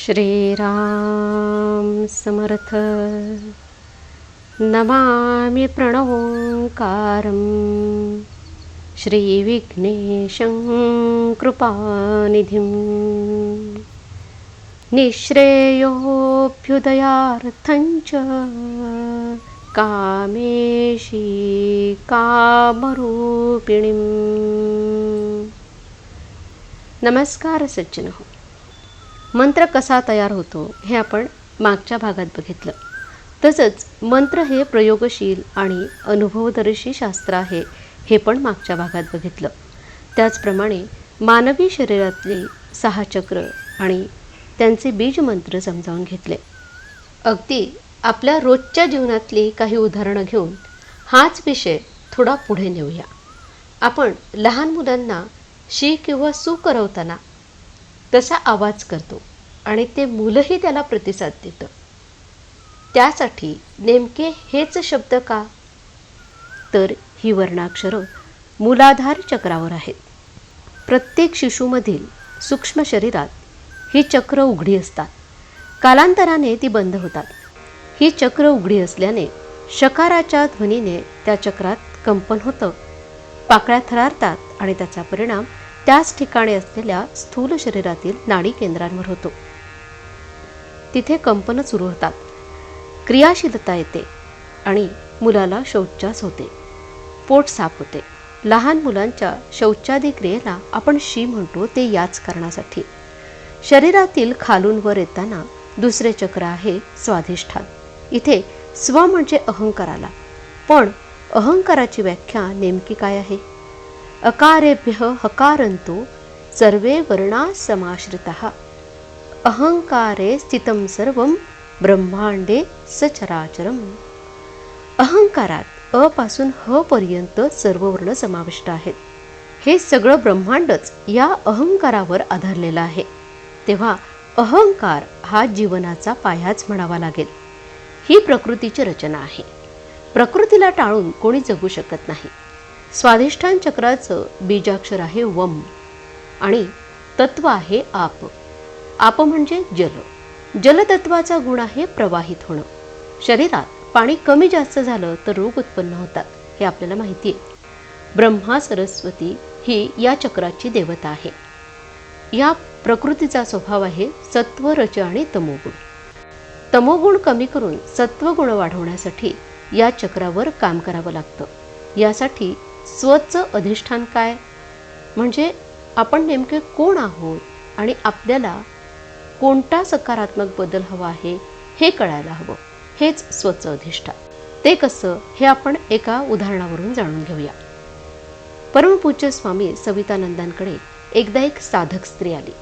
श्रीराम समर्थ। नमामि प्रणवोङ्कारं श्रीविघ्नेशं कृपानिधिं निःश्रेयोऽभ्युदयार्थं च कामेशी नमस्कार सज्जन मंत्र कसा तयार होतो हे आपण मागच्या भागात बघितलं. तसंच मंत्र हे प्रयोगशील आणि अनुभवदर्शी शास्त्र आहे हे पण मागच्या भागात बघितलं. त्याचप्रमाणे मानवी शरीरातले सहा चक्र आणि त्यांचे बीजमंत्र समजावून घेतले. अगदी आपल्या रोजच्या जीवनातली काही उदाहरणं घेऊन हाच विषय थोडा पुढे नेऊया. आपण लहान मुलांना शी किंवा सू करवताना तसा आवाज करतो आणि ते मुलंही त्याला प्रतिसाद देतं. त्यासाठी नेमके हेच शब्द का? तर ही वर्णाक्षरं मूलाधार चक्रावर आहेत. प्रत्येक शिशूमधील सूक्ष्म शरीरात ही चक्र उघडी असतात. कालांतराने ती बंद होतात. ही चक्र उघडी असल्याने शकाराच्या ध्वनीने त्या चक्रात कंपन होतं. पाकळ्या थरारतात आणि त्याचा परिणाम त्याच ठिकाणी असलेल्या स्थूल शरीरातील नाडी केंद्रांवर होतो. तिथे कंपन सुरू होतात. क्रियाशीलता येते आणि मुलाला शौचास होते. पोट साफ होते. लहान मुलांच्या शौचादी क्रियेला आपण शी म्हणतो ते याच कारणासाठी. शरीरातील खालून वर येताना दुसरे चक्र आहे स्वाधिष्ठान. इथे स्व म्हणजे अहंकाराला. पण अहंकाराची व्याख्या नेमकी काय आहे? अकारेभ्य हकारंतो सर्वे वर्णा समाश्रिता अहंकारे स्थितं सर्वं ब्रह्मांडे सचराचरम। अहंकारात अ पासून ह पर्यंत सर्व वर्ण समाविष्ट आहेत। हे सगळं ब्रह्मांडच या अहंकारावर आधारलेलं आहे। तेव्हा अहंकार हा जीवनाचा पायाच म्हणावा लागेल। ही प्रकृतीची रचना आहे। प्रकृतीला टाळून कोणी जगू शकत नाही। स्वाधिष्ठान चक्राचं बीजाक्षर आहे वम आणि तत्व आहे आप. आप म्हणजे जल. जलतत्वाचा गुण आहे प्रवाहित होणं. शरीरात पाणी कमी जास्त झालं तर रोग उत्पन्न होतात हे आपल्याला माहिती आहे ब्रह्मा सरस्वती ही या चक्राची देवता आहे. या प्रकृतीचा स्वभाव आहे सत्व रज आणि तमोगुण. तमोगुण कमी करून सत्वगुण वाढवण्यासाठी या चक्रावर काम करावं लागतं. यासाठी स्वचं अधिष्ठान काय? म्हणजे आपण नेमके कोण आहोत आणि आपल्याला कोणता सकारात्मक बदल हवा आहे हे कळायला हवं. हेच स्वचं अधिष्ठान. ते कसं हे आपण एका उदाहरणावरून जाणून घेऊया. परमपूज्य स्वामी सवितानंदांकडे एकदा एक साधक स्त्री आली.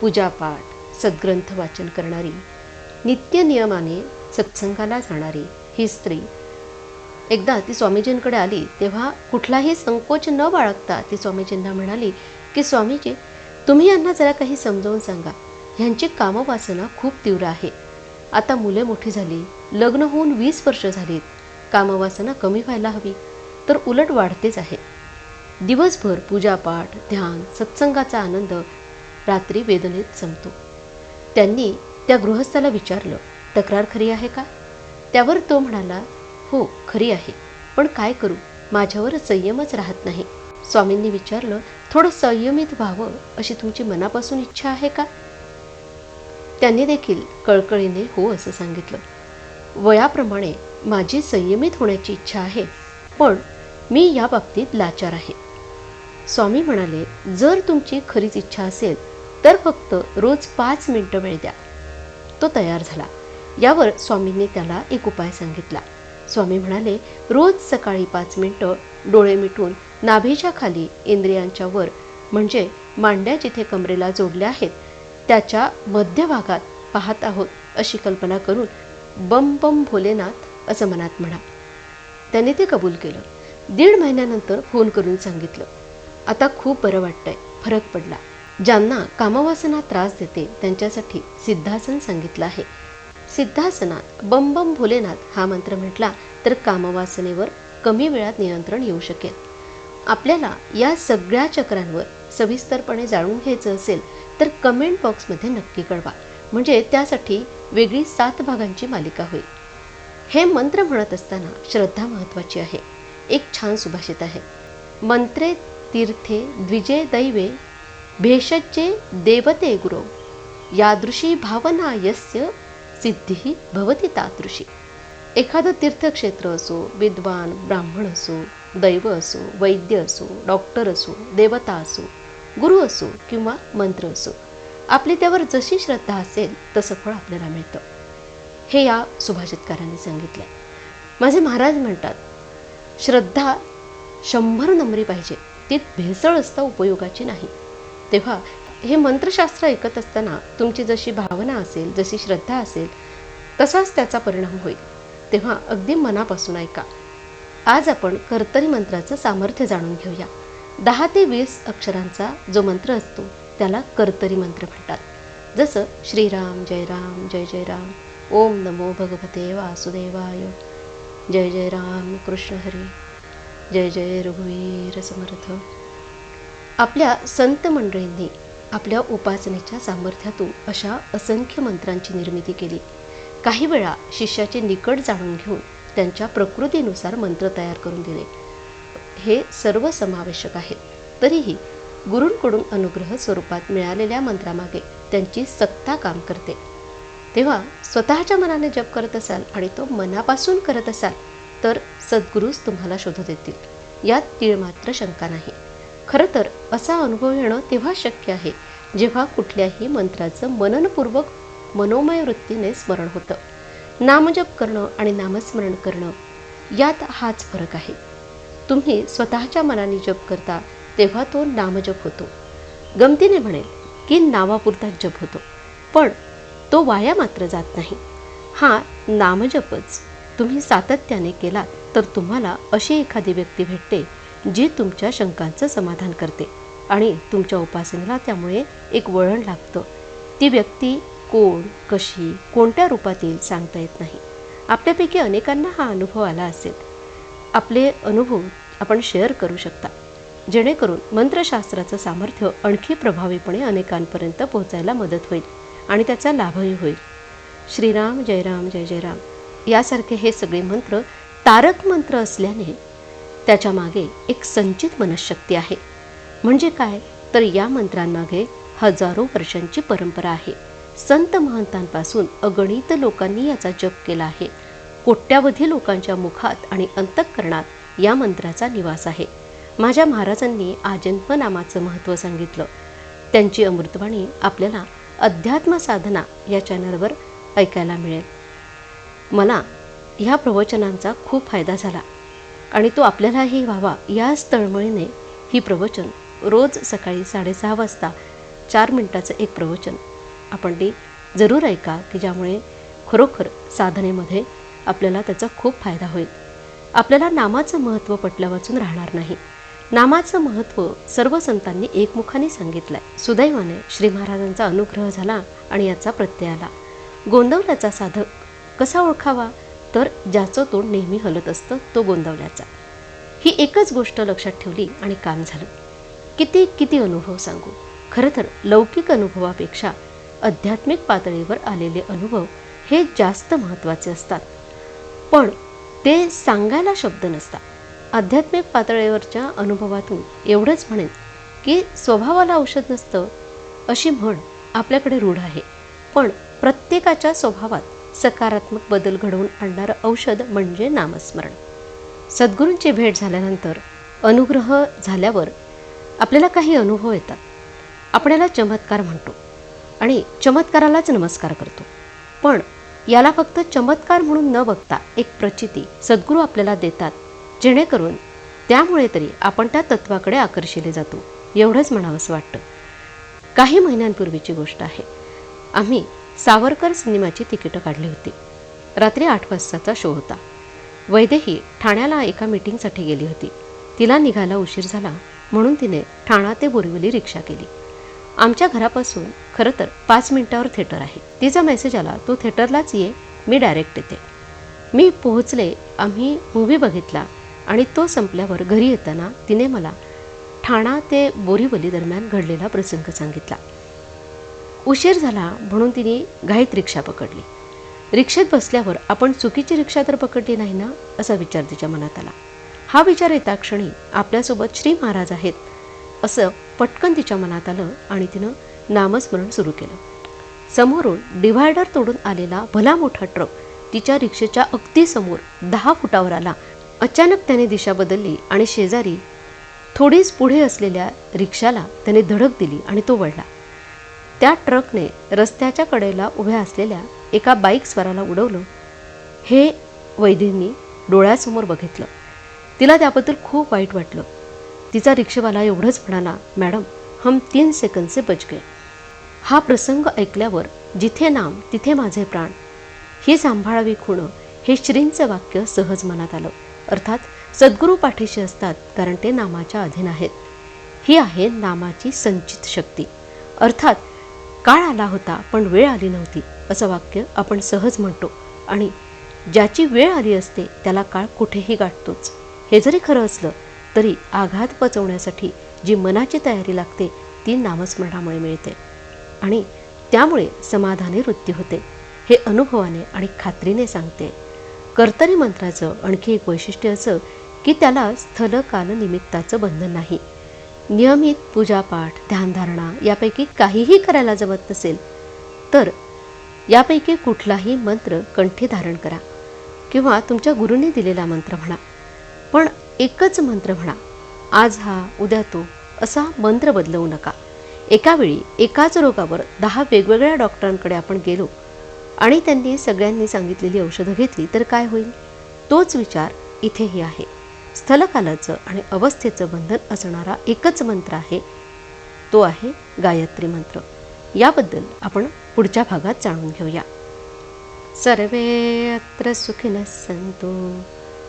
पूजापाठ सद्ग्रंथ वाचन करणारी नित्य नियमाने सत्संगाला जाणारी ही स्त्री एकदा ती स्वामीजींकडे आली तेव्हा कुठलाही संकोच न बाळगता ती स्वामीजींना म्हणाली की स्वामीजी तुम्ही यांना जरा काही समजावून सांगा. ह्यांची कामवासना खूप तीव्र आहे. आता मुले मोठी झाली लग्न होऊन वीस वर्ष झालीत. कामवासना कमी व्हायला हवी तर उलट वाढतेच आहे. दिवसभर पूजापाठ ध्यान सत्संगाचा आनंद रात्री वेदनेत संपतो. त्यांनी त्या गृहस्थाला विचारलं तक्रार खरी आहे का? त्यावर तो म्हणाला हो खरी आहे. पण काय करू? माझ्यावर संयमच राहत नाही. स्वामींनी विचारलं थोडं संयमित व्हावं अशी तुमची मनापासून इच्छा आहे का? त्यांनी देखील कळकळीने हो असं सांगितलं. वयाप्रमाणे माझी संयमित होण्याची इच्छा आहे पण मी या बाबतीत लाचार आहे. स्वामी म्हणाले जर तुमची खरीच इच्छा असेल तर फक्त रोज पाच मिनटं वेळ द्या. तो तयार झाला. यावर स्वामींनी त्याला एक उपाय सांगितला. स्वामी म्हणाले रोज सकाळी पाच मिनटं डोळे मिटून नाभीच्या खाली इंद्रियांच्या वर म्हणजे मांड्या जिथे कमरेला जोडल्या आहेत त्याच्या मध्यभागात पाहत आहोत अशी कल्पना करून बम बम भोलेनाथ असं मनात म्हणा त्याने ते कबूल केलं. दीड महिन्यानंतर फोन करून सांगितलं आता खूप बरं वाटतंय फरक पडला. ज्यांना कामवासना त्रास देते त्यांच्यासाठी सिद्धासन सांगितलं आहे. सिद्धासनात बम बम भोलेनाथ हा मंत्र म्हटला तर कामवासनेवर कमी वेळात नियंत्रण येऊ शकेल. आपल्याला या सगळ्या चक्रांवर सविस्तरपणे जाणून घ्यायचं असेल तर कमेंट बॉक्समध्ये नक्की कळवा. म्हणजे त्यासाठी वेगळी सात भागांची मालिका होईल. हे मंत्र म्हणत असताना श्रद्धा महत्त्वाची आहे. एक छान सुभाषित आहे. मंत्रे तीर्थे द्विजे दैवे भेषज्जे देवते गुरु. यादृशी भावना यस्य सिद्धी भवती तादृशी. एखादं तीर्थक्षेत्र असो विद्वान ब्राह्मण असो दैव असो वैद्य असो डॉक्टर असो देवता असो गुरु असो किंवा मंत्र असो आपली त्यावर जशी श्रद्धा असेल तसं फळ आपल्याला मिळतं. हे या सुभाषितकारांनी सांगितलं माझे महाराज म्हणतात श्रद्धा शंभर नंबरी पाहिजे ती भेसळ असता उपयोगाची नाही. तेव्हा हे मंत्रशास्त्र ऐकत असताना तुमची जशी भावना असेल जशी श्रद्धा असेल तसाच त्याचा परिणाम होईल. तेव्हा अगदी मनापासून ऐका. आज आपण कर्तरी मंत्राचं सामर्थ्य जाणून घेऊया. दहा ते वीस अक्षरांचा जो मंत्र असतो त्याला कर्तरी मंत्र म्हणतात. जसं श्रीराम जय राम जय जय राम ओम नमो भगवते वासुदेवाय जय जय राम कृष्ण हरी जय जय रघुवीर समर्थ. आपल्या संत मंडळींनी आपल्या उपासनेच्या सामर्थ्यातून अशा असंख्य मंत्रांची निर्मिती केली. काही वेळा शिष्याचे निकट जाणून घेऊन त्यांच्या प्रकृतीनुसार मंत्र तयार करून दिले. हे सर्व समावेशक आहेत. तरीही गुरूंकडून अनुग्रह स्वरूपात मिळालेल्या मंत्रामागे त्यांची सत्ता काम करते. तेव्हा स्वतःच्या मनाने जप करत असाल आणि तो मनापासून करत असाल तर सद्गुरूच तुम्हाला शोधू देतील यात तीळ मात्र शंका नाही. खरं तर असा अनुभव येणं तेव्हा शक्य आहे जेव्हा कुठल्याही मंत्राचं मननपूर्वक मनोमय वृत्तीने स्मरण होतं. नामजप करणं आणि नामस्मरण करणं यात हाच फरक आहे. तुम्ही स्वतःच्या मनाने जप करता तेव्हा तो नामजप होतो. गमतीने म्हणेल की नावापुरता जप होतो पण तो वाया मात्र जात नाही. हा नामजपच तुम्ही सातत्याने केलात तर तुम्हाला अशी एखादी व्यक्ती भेटते जी तुमच्या शंकांचं समाधान करते आणि तुमच्या उपासनेला त्यामुळे एक वळण लागतं. ती व्यक्ती कोण कशी कोणत्या रूपात येईल सांगता येत नाही. आपल्यापैकी अनेकांना हा अनुभव आला असेल. आपले अनुभव आपण शेअर करू शकता. जेणेकरून मंत्रशास्त्राचं सामर्थ्य आणखी प्रभावीपणे अनेकांपर्यंत पोहोचायला मदत होईल आणि त्याचा लाभही होईल. श्रीराम जयराम जय जय राम यासारखे हे सगळे मंत्र तारक मंत्र असल्याने त्याच्यामागे एक संचित मनशक्ती आहे. म्हणजे काय? तर या मंत्रांमागे हजारो वर्षांची परंपरा आहे. संत महंतांपासून अगणित लोकांनी याचा जप केला आहे. कोट्यावधी लोकांच्या मुखात आणि अंतःकरणात या मंत्राचा निवास आहे. माझ्या महाराजांनी आजन्म नामाचं महत्त्व सांगितलं. त्यांची अमृतवाणी आपल्याला अध्यात्म साधना या चॅनलवर ऐकायला मिळेल. मला ह्या प्रवचनांचा खूप फायदा झाला. आणि तो आपल्यालाही व्हावा याच तळमळीने ही प्रवचन रोज सकाळी साडेसहा वाजता चार मिनटाचं एक प्रवचन. आपण ती जरूर ऐका की ज्यामुळे खरोखर साधनेमध्ये आपल्याला त्याचा खूप फायदा होईल. आपल्याला नामाचं महत्त्व पटल्या वाचून राहणार नाही. नामाचं महत्त्व सर्व संतांनी एकमुखाने सांगितलं आहे सुदैवाने श्री महाराजांचा अनुग्रह झाला आणि याचा प्रत्यय आला. गोंदवल्याचा साधक कसा ओळखावा? तर ज्याचं तोंड नेहमी हलत असतं तो गोंदवल्याचा. ही एकच गोष्ट लक्षात ठेवली आणि काम झालं. किती किती अनुभव सांगू. खरं तर लौकिक अनुभवापेक्षा आध्यात्मिक पातळीवर आलेले अनुभव हे जास्त महत्त्वाचे असतात. पण ते सांगायला शब्द नसतात. आध्यात्मिक पातळीवरच्या अनुभवातून एवढंच म्हणेन की स्वभावाला औषध नसतं अशी म्हण आपल्याकडे रूढ आहे. पण प्रत्येकाच्या स्वभावात सकारात्मक बदल घडवून आणणारं औषध म्हणजे नामस्मरण. सद्गुरूंची भेट झाल्यानंतर अनुग्रह झाल्यावर आपल्याला काही अनुभव येतात. आपल्याला चमत्कार म्हणतो आणि चमत्कारालाच नमस्कार करतो. पण याला फक्त चमत्कार म्हणून न बघता एक प्रचिती सद्गुरू आपल्याला देतात जेणेकरून त्यामुळे तरी आपण त्या तत्वाकडे आकर्षिले जातो. एवढंच म्हणावंसं वाटतं. काही महिन्यांपूर्वीची गोष्ट आहे. आम्ही सावरकर सिनेमाची तिकीटं काढली होती. रात्री आठ वाजताचा शो होता. वैदेही ठाण्याला एका मीटिंगसाठी गेली होती. तिला निघायला उशीर झाला म्हणून तिने ठाणा ते बोरिवली रिक्षा केली. आमच्या घरापासून खरं तर पाच मिनिटावर थिएटर आहे. तिचा मेसेज आला तो थिएटरलाच ये मी डायरेक्ट येते. मी पोहोचले आम्ही मूव्ही बघितला आणि तो संपल्यावर घरी येताना तिने मला ठाणा ते बोरिवली दरम्यान घडलेला प्रसंग सांगितला. उशीर झाला म्हणून तिने घाईत रिक्षा पकडली. रिक्षेत बसल्यावर आपण चुकीची रिक्षा तर पकडली नाही ना? असा विचार तिच्या मनात आला. हा विचार येता क्षणी आपल्यासोबत श्री महाराज आहेत असं पटकन तिच्या मनात आलं आणि तिनं नामस्मरण सुरू केलं. समोरून डिव्हायडर तोडून आलेला भला मोठा ट्रक तिच्या रिक्षेच्या अगदी समोर दहा फुटावर आला. अचानक त्याने दिशा बदलली आणि शेजारी थोडीच पुढे असलेल्या रिक्षाला त्याने धडक दिली आणि तो वळला. त्या ट्रकने रस्त्याच्या कडेला उभ्या असलेल्या एका बाईक स्वाराला उडवलं. हे वैदींनी डोळ्यासमोर बघितलं. तिला त्याबद्दल खूप वाईट वाटलं. तिचा रिक्षेवाला एवढंच म्हणाला मॅडम हम तीन सेकंदचे बच गए हा प्रसंग ऐकल्यावर जिथे नाम तिथे माझे प्राण. ही सांभाळावी खुणं हे श्रींचं वाक्य सहज मनात आलं. अर्थात सद्गुरू पाठीशी असतात कारण ते नामाच्या अधीन आहेत. ही आहे नामाची संचित शक्ती. अर्थात काळ आला होता पण वेळ आली नव्हती असं वाक्य आपण सहज म्हणतो. आणि ज्याची वेळ आली असते त्याला काळ कुठेही गाठतोच. हे जरी खरं असलं तरी आघात पचवण्यासाठी जी मनाची तयारी लागते ती नामस्मरणामुळे मिळते. आणि त्यामुळे समाधानी वृत्ती होते. हे अनुभवाने आणि खात्रीने सांगते. कर्तरी मंत्राचं आणखी एक वैशिष्ट्य असं की त्याला स्थलकाल निमित्ताचं बंधन नाही. नियमित पूजापाठ ध्यानधारणा यापैकी काहीही करायला जमत नसेल तर यापैकी कुठलाही मंत्र कंठी धारण करा किंवा तुमच्या गुरुने दिलेला मंत्र म्हणा. पण एकच मंत्र म्हणा आज हा उद्या तो असा मंत्र बदलवू नका. एकावेळी एकाच रोगावर दहा वेगवेगळ्या डॉक्टरांकडे आपण गेलो आणि त्यांनी सगळ्यांनी सांगितलेली औषधं घेतली तर काय होईल? तोच विचार इथेही आहे. स्थलकालाचं आणि अवस्थेचं बंधन असणारा एकच मंत्र आहे. तो आहे गायत्री मंत्र. याबद्दल आपण पुढच्या भागात जाणून घेऊया. सर्वे अत्र सुखिनः सन्तु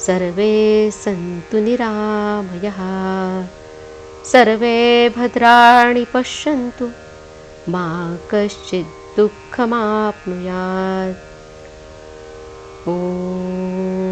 सर्वे सन्तु निरामयः सर्वे भद्राणि पश्यन्तु मा कश्चित् दुःखमाप्नुयात्। ॐ